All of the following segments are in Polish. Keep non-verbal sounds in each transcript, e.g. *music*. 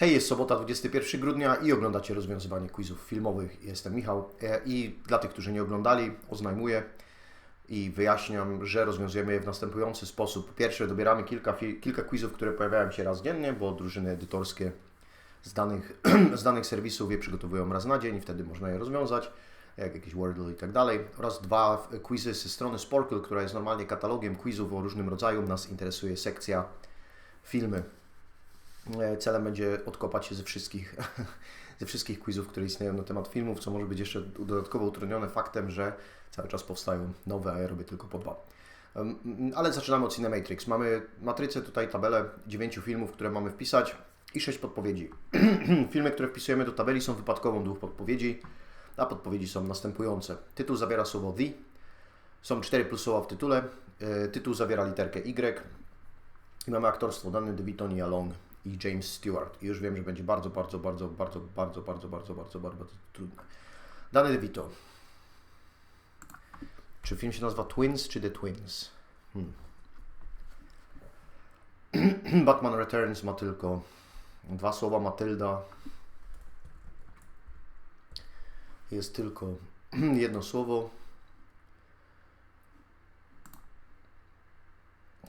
Hej, jest sobota 21 grudnia i oglądacie rozwiązywanie quizów filmowych. Jestem Michał e, i dla tych, którzy nie oglądali, oznajmuję i wyjaśniam, że rozwiązujemy je w następujący sposób. Po pierwsze, dobieramy kilka, kilka quizów, które pojawiają się raz dziennie, bo drużyny edytorskie z danych, *clears throat* z danych serwisów je przygotowują raz na dzień i wtedy można je rozwiązać, jak jakieś Wordle i tak dalej. Oraz dwa quizy ze strony Sporkle, która jest normalnie katalogiem quizów o różnym rodzaju. Nas interesuje sekcja filmy. E, Celem będzie odkopać się ze wszystkich, *laughs* ze wszystkich quizów, które istnieją na temat filmów, co może być jeszcze dodatkowo utrudnione faktem, że cały czas powstają nowe, a ja robię tylko po dwa. Ale zaczynamy od Cinematrix. Mamy matrycę, tutaj tabelę dziewięciu filmów, które mamy wpisać i sześć podpowiedzi. *clears throat* Filmy, które wpisujemy do tabeli są wypadkową dwóch podpowiedzi, a podpowiedzi są następujące. Tytuł zawiera słowo the, są cztery plus słowa w tytule, e, tytuł zawiera literkę Y, i mamy aktorstwo Danny DeVito, Nia Long i James Stewart. I już wiem, że będzie bardzo, bardzo, bardzo, bardzo, bardzo, bardzo, bardzo, bardzo, bardzo, trudne. Danny DeVito. Czy film się nazywa Twins, czy The Twins? Hmm. *clears throat* Batman Returns ma tylko dwa słowa Matylda. Jest tylko *clears throat* jedno słowo.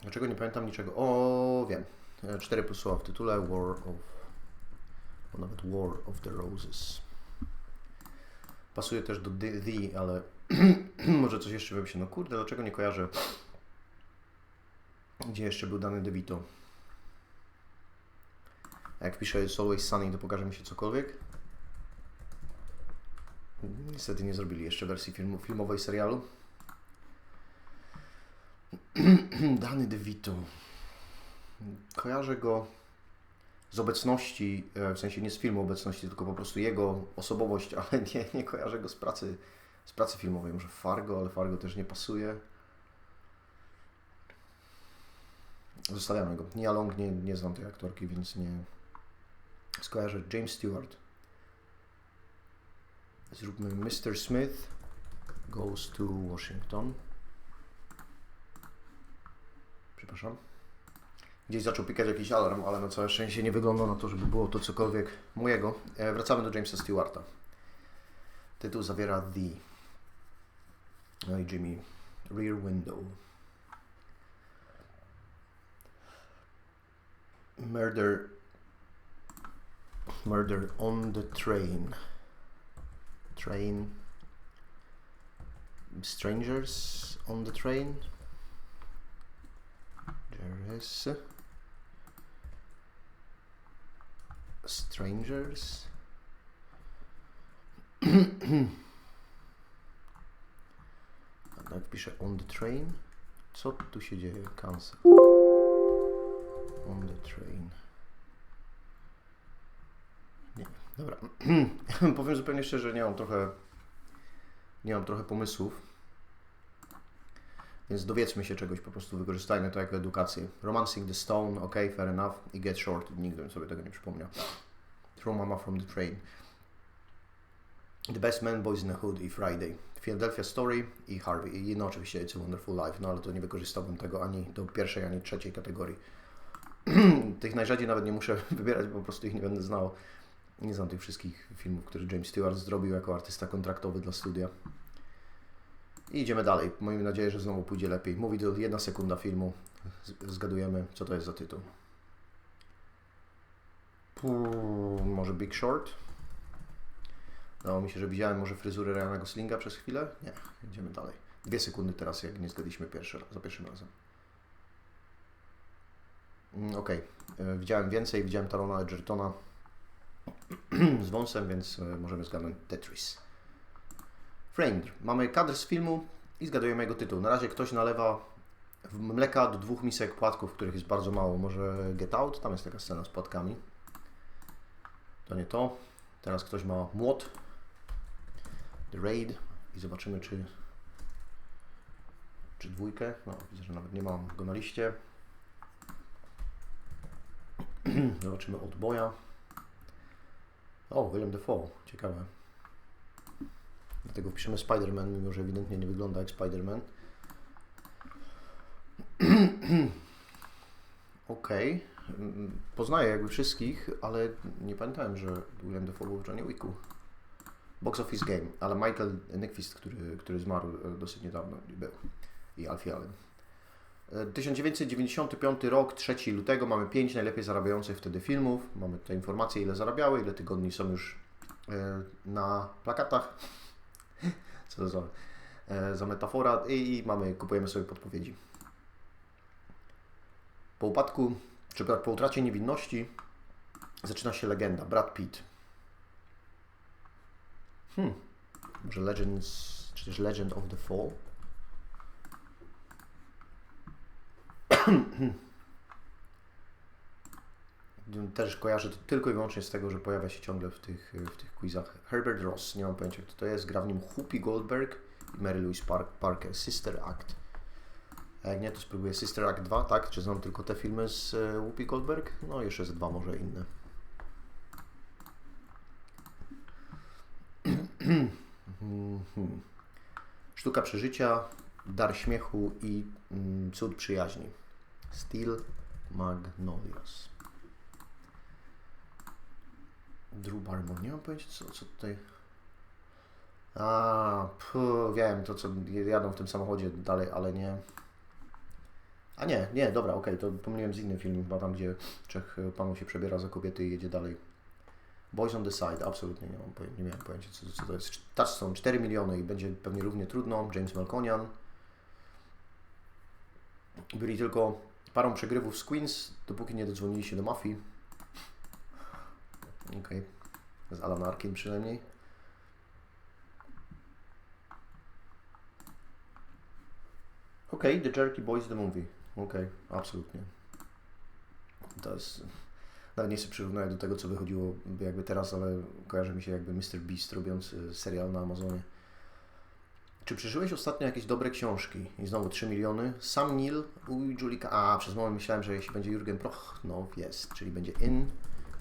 Dlaczego nie pamiętam niczego? O, wiem. E, Cztery słowa w tytule War of... O, nawet War of the Roses. Pasuje też do the, ale *clears throat* może coś jeszcze bym się... No kurde, dlaczego nie kojarzę? Gdzie jeszcze był dany DeVito? Jak piszę It's Always Sunny, to pokaże mi się cokolwiek? Niestety nie zrobili jeszcze wersji filmu, filmowej serialu. *clears throat* Dany DeVito. Kojarzę go z obecności, e, w sensie nie z filmu obecności, tylko po prostu jego osobowość, *laughs* ale nie, nie kojarzę go z pracy, z pracy filmowej. Może Fargo, ale Fargo też nie pasuje. Zostawiamy go. Nia Long nie, nie znam tej aktorki, więc nie skojarzę. James Stewart. Zróbmy Mr. Smith goes to Washington. Przepraszam. Gdzieś zaczął pikać jakiś alarm, ale na całe szczęście nie wygląda na to, żeby było to cokolwiek mojego. E, wracamy do Jamesa Stewarta. Tytuł zawiera The. No i Jimmy. Rear Window. Murder. Murder on the Train. Train. Strangers on the Train. There is strangers. A tak piszę on the train. Co tu się dzieje? Cancel. On the train. Nie, dobra. *clears throat* Powiem zupełnie szczerze, nie mam trochę nie mam trochę pomysłów. Więc dowiedzmy się czegoś, po prostu wykorzystajmy to jako edukację. Romancing the Stone, ok, fair enough. I Get Short, nigdy bym sobie tego nie przypomniał. Throw Mama from the Train. The Best Man, Boys in the Hood i Friday. Philadelphia Story i Harvey. I no oczywiście It's a Wonderful Life, no ale to nie wykorzystałbym tego ani do pierwszej, ani trzeciej kategorii. *clears throat* tych najrzadziej nawet nie muszę *laughs* wybierać, bo po prostu ich nie będę znał. Nie znam tych wszystkich filmów, które James Stewart zrobił jako artysta kontraktowy dla studia. I idziemy dalej. Miejmy nadzieję, że znowu pójdzie lepiej. Mówi to jedna sekunda filmu. Zgadujemy, co to jest za tytuł. Puu, może Big Short? Dało mi się, że widziałem może fryzurę Ryana Goslinga przez chwilę? Nie, idziemy dalej. Dwie sekundy teraz, jak nie zgadliśmy pierwszy, za pierwszym razem. Mm, Okej, E, widziałem więcej. Widziałem Talona Edgertona *clears throat* z wąsem, więc e, możemy zgadnąć Tetris. Mamy kadr z filmu i zgadujemy jego tytuł. Na razie ktoś nalewa mleka do dwóch misek płatków, których jest bardzo mało. Może Get Out? Tam jest taka scena z płatkami. To nie to. Teraz ktoś ma młot. The Raid. I zobaczymy, czy czy dwójkę. No, widzę, że nawet nie mam go na liście. *clears throat* Zobaczymy odboja. O, William Defoe. Ciekawe. Dlatego piszemy Spider-Man, mimo że ewidentnie nie wygląda jak Spider-Man. *clears throat* Mm, poznaję jakby wszystkich, ale nie pamiętałem, że William Dafoe był w Johnny Wicku. Box Office Game, ale Michael Nyqvist, który, który zmarł e, dosyć niedawno, był. I Alfie Allen. E, 1995 rok, 3 lutego, mamy 5 najlepiej zarabiających wtedy filmów. Mamy te informacje, ile zarabiały, ile tygodni są już e, na plakatach. Co to za, e, za metafora. I, mamy, kupujemy sobie podpowiedzi. Po upadku, czy po utracie niewinności, zaczyna się legenda. Brad Pitt. Hmm. Może Legends, czy też Legend of the Fall? *clears throat* Też kojarzę to tylko i wyłącznie z tego, że pojawia się ciągle w tych, w tych quizach. Herbert Ross, nie mam pojęcia kto to jest, gra w nim Whoopi Goldberg i Mary Louise Park, Parker, Sister Act. A jak nie, to spróbuję Sister Act 2, tak? Czy znam tylko te filmy z e, Whoopi Goldberg? No, jeszcze z dwa może inne. *clears throat* Sztuka przeżycia, dar śmiechu i mm, cud przyjaźni. Steel Magnolias. Drew Barrymore, nie mam pojęcia co, co tutaj... A, wiem, to co jadą w tym samochodzie dalej, ale nie... A nie, nie, dobra, okej, to pomyliłem z innym filmem, chyba tam, gdzie trzech panów się przebiera za kobiety i jedzie dalej. Boys on the Side, absolutnie nie, mam poję- nie miałem pojęcia, co, co to jest. Touchstone, 4 miliony i będzie pewnie równie trudno. James Malconian. Byli tylko parą przegrywów z Queens, dopóki nie dodzwonili się do mafii. Okej, z Alan Arkin przynajmniej. Okej, The Jerky Boys The Movie. Okej, absolutnie. To jest... Nawet nie się przyrównuję do tego, co wychodziło jakby teraz, ale kojarzy mi się jakby Mr. Beast robiąc y, serial na Amazonie. Czy przeżyłeś ostatnio jakieś dobre książki? I znowu 3 miliony. Sam Neill u Julika. A, przez moment myślałem, że jeśli będzie Jurgen Proch, no jest, czyli będzie In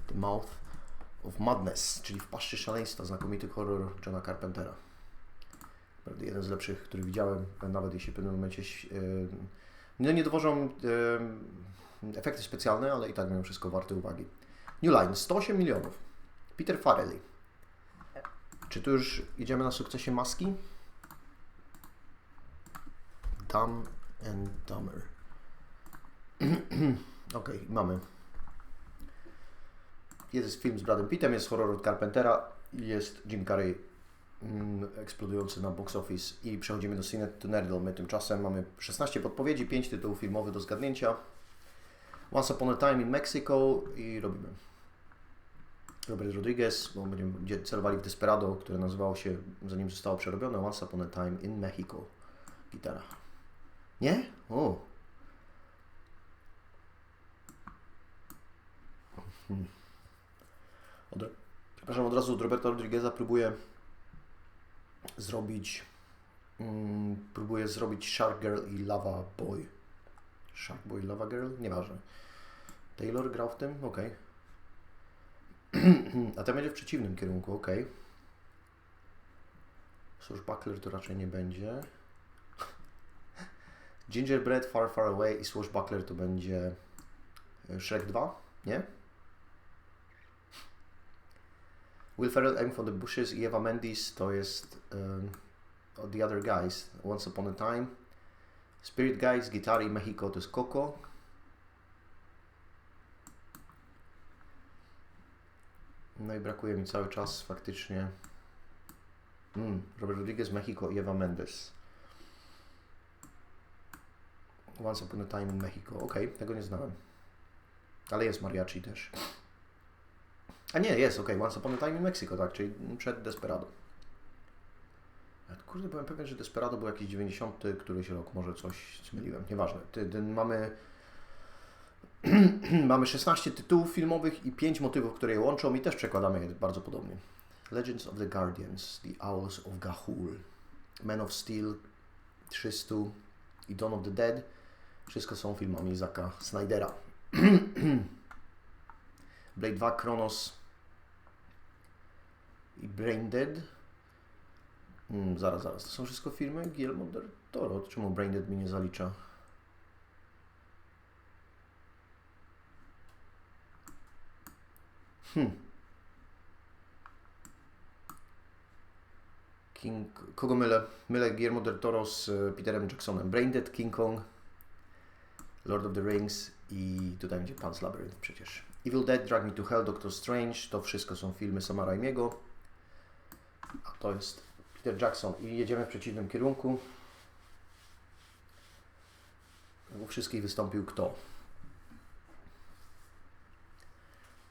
the Mouth of Madness, czyli w paszczy szaleństwa, znakomity horror Johna Carpentera. Naprawdę jeden z lepszych, który widziałem, nawet jeśli w pewnym momencie no nie dowożą efekty specjalne, ale i tak mają wszystko warte uwagi. New Line, 108 milionów. Peter Farrelly. Czy tu już idziemy na sukcesie maski? Dumb and Dumber. *clears throat* Okej, mamy. Jest film z Bradem Pittem, jest horror od Carpentera, jest Jim Carrey mm, eksplodujący na box office i przechodzimy do Cine to Nerdle. My tymczasem mamy 16 podpowiedzi, 5 tytułów filmowych do zgadnięcia. Once Upon a Time in Mexico i robimy. Robert Rodriguez, bo będziemy celowali w Desperado, które nazywało się, zanim zostało przerobione, Once Upon a Time in Mexico. Gitara. Nie? O. Hmm. Od, przepraszam, od razu od Roberta Rodrigueza próbuję zrobić mm, zrobić Shark Girl i Lava Boy. Shark Boy, Lava Girl? Nieważne. Taylor grał w tym? Okej. *clears throat* A ten będzie w przeciwnym kierunku, okej. Swashbuckler to raczej nie będzie. *laughs* Gingerbread, Far Far Away i Swashbuckler to będzie e, Shrek 2, nie? Will Ferrell, Aim for the Bushes i Eva Mendes to jest um, The Other Guys, Once Upon a Time. Spirit Guys, Guitar i Mexico to jest Coco. No i brakuje mi cały czas faktycznie mm, Robert Rodriguez, Mexico i Eva Mendes. Once Upon a Time in Mexico. Okej, tego nie znałem. Ale jest mariachi też. A nie, jest, okej. Once Upon a Time in Mexico, tak, czyli przed Desperado. Kurde, byłem pewien, że Desperado był jakiś 90 któryś rok, może coś zmyliłem, nieważne. Ty, ty, mamy, *clears throat* mamy 16 tytułów filmowych i 5 motywów, które je łączą i też przekładamy je bardzo podobnie. Legends of the Guardians, The Owls of Gahul, Man of Steel, 300 i Dawn of the Dead. Wszystko są filmami Zaka Snydera. *clears throat* Blade 2, Kronos i Brain Dead. Mm, zaraz, zaraz. To są wszystko filmy Guillermo del Toro. Czemu Brain Dead mi nie zalicza? Hmm. King... Kogo mylę? Mylę Guillermo del Toro z e, Peterem Jacksonem. Braindead, King Kong, Lord of the Rings i tutaj będzie Pan's Labyrinth przecież. Evil Dead, Drag Me to Hell, Doctor Strange, to wszystko są filmy Sama Raimiego. A to jest Peter Jackson i jedziemy w przeciwnym kierunku. U wszystkich wystąpił kto?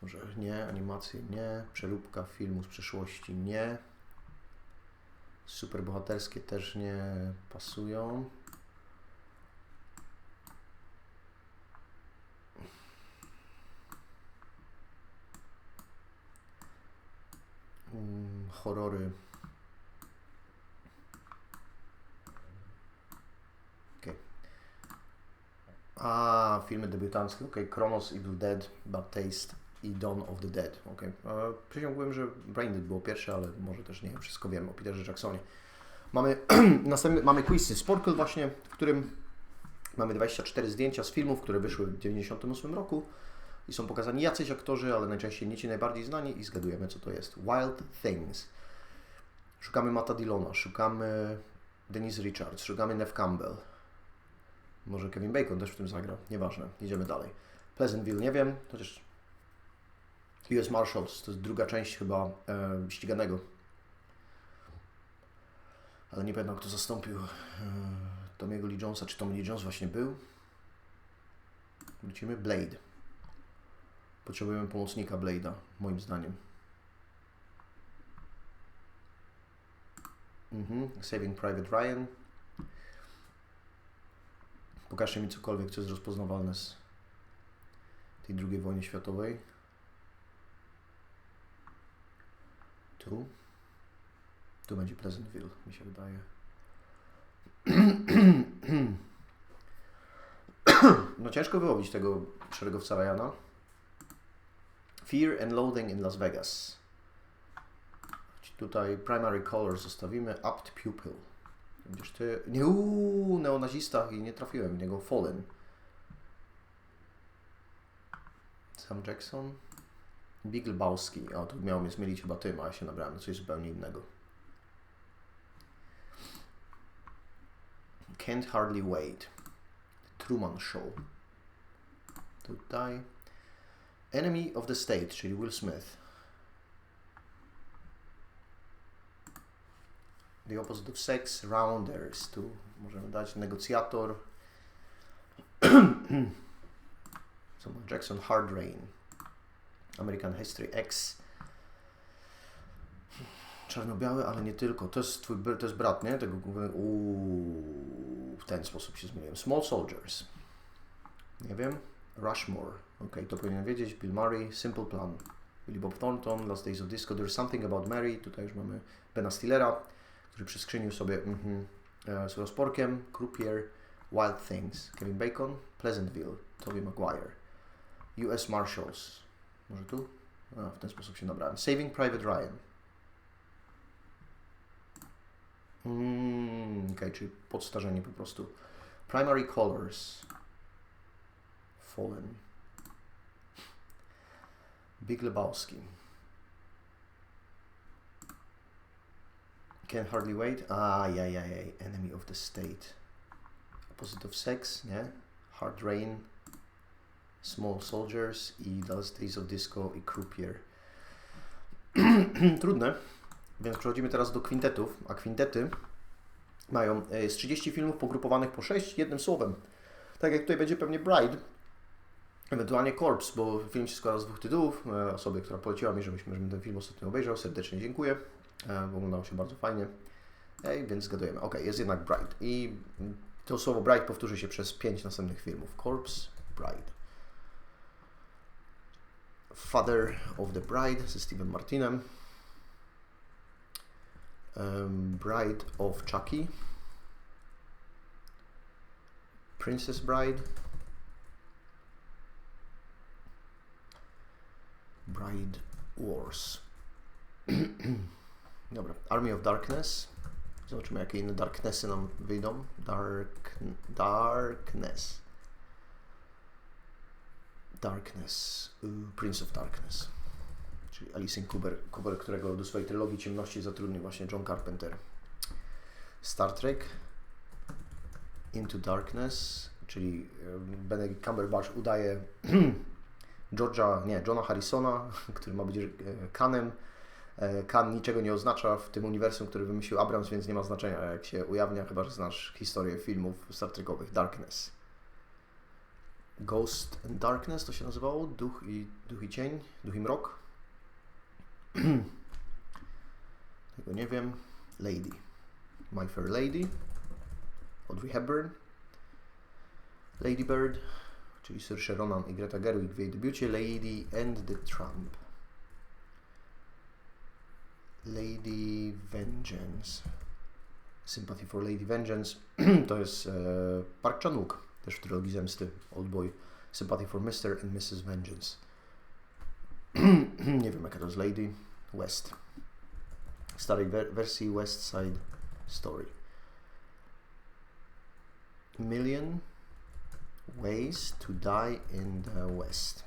Może nie, animacje nie, przeróbka filmu z przeszłości nie. Superbohaterskie też nie pasują. Horrory. Okay. A, filmy debiutanckie. Ok, Kronos, Evil Dead, Bad Taste i Dawn of the Dead. Ok. Przysiągłem, że Braindead było pierwsze, ale może też nie wszystko wiem o Peterze Jacksonie. Mamy, *clears throat* następny, mamy quizy Sporkle właśnie, w którym mamy 24 zdjęcia z filmów, które wyszły w 1998 roku i są pokazani jacyś aktorzy, ale najczęściej nie ci najbardziej znani i zgadujemy co to jest. Wild Things. Szukamy Matta Dillona, szukamy Denise Richards, szukamy Nev Campbell. Może Kevin Bacon też w tym zagra, nieważne, idziemy dalej. Pleasantville, nie wiem, chociaż US Marshals, to jest druga część chyba e, ściganego. Ale nie pamiętam kto zastąpił e, Tomiego Lee Jonesa, czy Tommy Lee Jones właśnie był. Wrócimy, Blade. Potrzebujemy pomocnika Blade'a, moim zdaniem. Mhm. Saving Private Ryan. Pokażcie mi cokolwiek, co jest rozpoznawalne z tej II wojny światowej. Tu. Tu będzie Pleasantville, mi się wydaje. *clears throat* No ciężko wyłowić tego szeregowca Ryana. Fear and Loathing in Las Vegas. Tutaj Primary Color zostawimy. Apt Pupil. Będziesz ty... Nie, uuu, neonazista i nie trafiłem w niego. Fallen. Sam Jackson. Big Lebowski. O, to miał mnie zmylić chyba tym, a ja się nabrałem na coś zupełnie innego. Can't Hardly Wait. Truman Show. Tutaj. Enemy of the State, czyli Will Smith. The Opposite of Sex, Rounders. Tu możemy dać negocjator. *clears throat* Jackson, Hard Rain. American History X. Czarno-biały, ale nie tylko. To jest twój, to jest brat, nie? Tego. Uuu, w ten sposób się zmieniłem. Small Soldiers. Nie wiem. Rushmore. Ok, to powinien wiedzieć. Bill Murray, Simple Plan. Billy Bob Thornton, Last Days of Disco, There's Something About Mary. Tutaj już mamy Bena Stillera, który przyskrzynił sobie mhm, e, z rozporkiem. Croupier, Wild Things. Kevin Bacon, Pleasantville, Tobey Maguire. US Marshals. Może tu? A, w ten sposób się nabrałem. Saving Private Ryan. Mm, ok, czyli podstarzenie po prostu. Primary Colors. Fallen. Big Lebowski. Can Hardly Wait. Ajajajaj. Enemy of the State. Opposite of Sex, nie? Hard Rain. Small Soldiers i Last Days of Disco i Croupier. *clears throat* Trudne. Więc przechodzimy teraz do kwintetów, a kwintety mają e, z 30 filmów pogrupowanych po 6 jednym słowem. Tak jak tutaj będzie pewnie Bride, ewentualnie Corpse, bo film się składa z dwóch tytułów. E, Osobie, która poleciła mi, żebyśmy, żebym ten film ostatnio obejrzał, serdecznie dziękuję. E, bo się bardzo fajnie. Ej, więc zgadujemy. Ok, jest jednak Bride. I to słowo Bride powtórzy się przez 5 następnych filmów. Corpse, Bride. Father of the Bride ze Steven Martinem. Um, Bride of Chucky. Princess Bride. Bride Wars. *clears throat* Dobra, Army of Darkness. Zobaczymy, jakie inne Darknessy nam wyjdą. Dark, darkness. Darkness. Ooh, Prince of Darkness. Alice Cooper, Cooper, którego do swojej trylogii ciemności zatrudnił właśnie John Carpenter. Star Trek Into Darkness, czyli em, Benedict Cumberbatch udaje *clears throat* George'a, nie, Johna Harrisona, *laughs* który ma być e, Kanem. E, Kan niczego nie oznacza w tym uniwersum, który wymyślił Abrams, więc nie ma znaczenia, jak się ujawnia, chyba że znasz historię filmów Star Trekowych. Darkness. Ghost and Darkness to się nazywało? Duch i, duch i cień? Duch i mrok? *clears throat* Tego nie wiem. Lady. My Fair Lady. Audrey Hepburn. Lady Bird, czyli Saoirse Ronan i Greta Gerwig w jej debiucie Lady and the Trump. Lady Vengeance. Sympathy for Lady Vengeance *clears throat* to jest e, Park Chan-wook, też w trylogii Zemsty, Oldboy. Sympathy for Mr. and Mrs. Vengeance. *clears throat* Nie wiem jaka to jest Lady West. Starej wer- wersji West Side Story. Million Ways to Die in the West.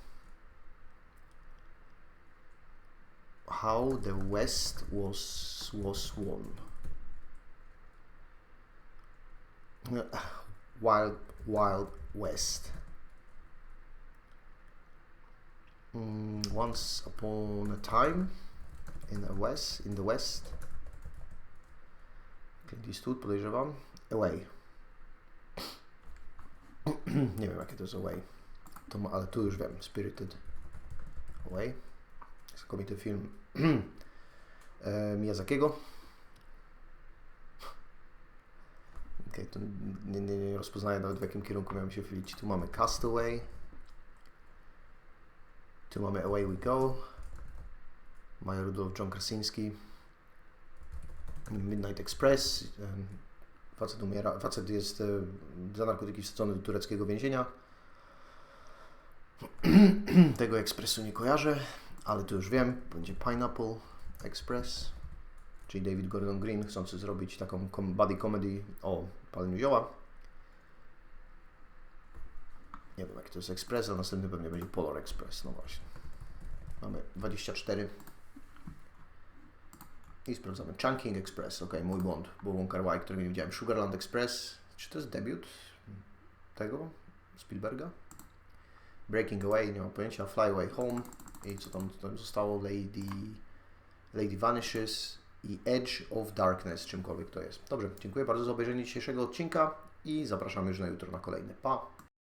How the West was was won. *sighs* Wild Wild West. Mm, once upon a time in the West in the West. Clint Eastwood podejrzewam. Away. *clears throat* Nie wiem jakie to jest Away. To ale tu już wiem. Spirited Away. Znakomity film *clears throat* e, Miyazakiego. *clears throat* Okej, to nie, nie, nie rozpoznaję nawet w jakim kierunku miałem się chylić. Tu mamy Castaway. Tu mamy Away We Go. Maja Rudolph, John Krasinski. Midnight Express. Facet umiera, facet jest e, za narkotyki wsadzony do tureckiego więzienia. *clears throat* Tego ekspresu nie kojarzę, ale to już wiem. Będzie Pineapple Express, czyli David Gordon Green chcący zrobić taką buddy comedy o paleniu zioła. Nie wiem, jaki to jest ekspres, a następny pewnie będzie Polar Express. No właśnie. Mamy 24. I sprawdzamy. Chunking Express, ok, mój błąd, bo Wong Kar Wai, którego nie widziałem. Sugarland Express, czy to jest debiut tego Spielberga? Breaking Away, nie mam pojęcia. Fly Away Home i co tam, co tam zostało? Lady, Lady Vanishes i Edge of Darkness, czymkolwiek to jest. Dobrze, dziękuję bardzo za obejrzenie dzisiejszego odcinka i zapraszam już na jutro na kolejny. Pa!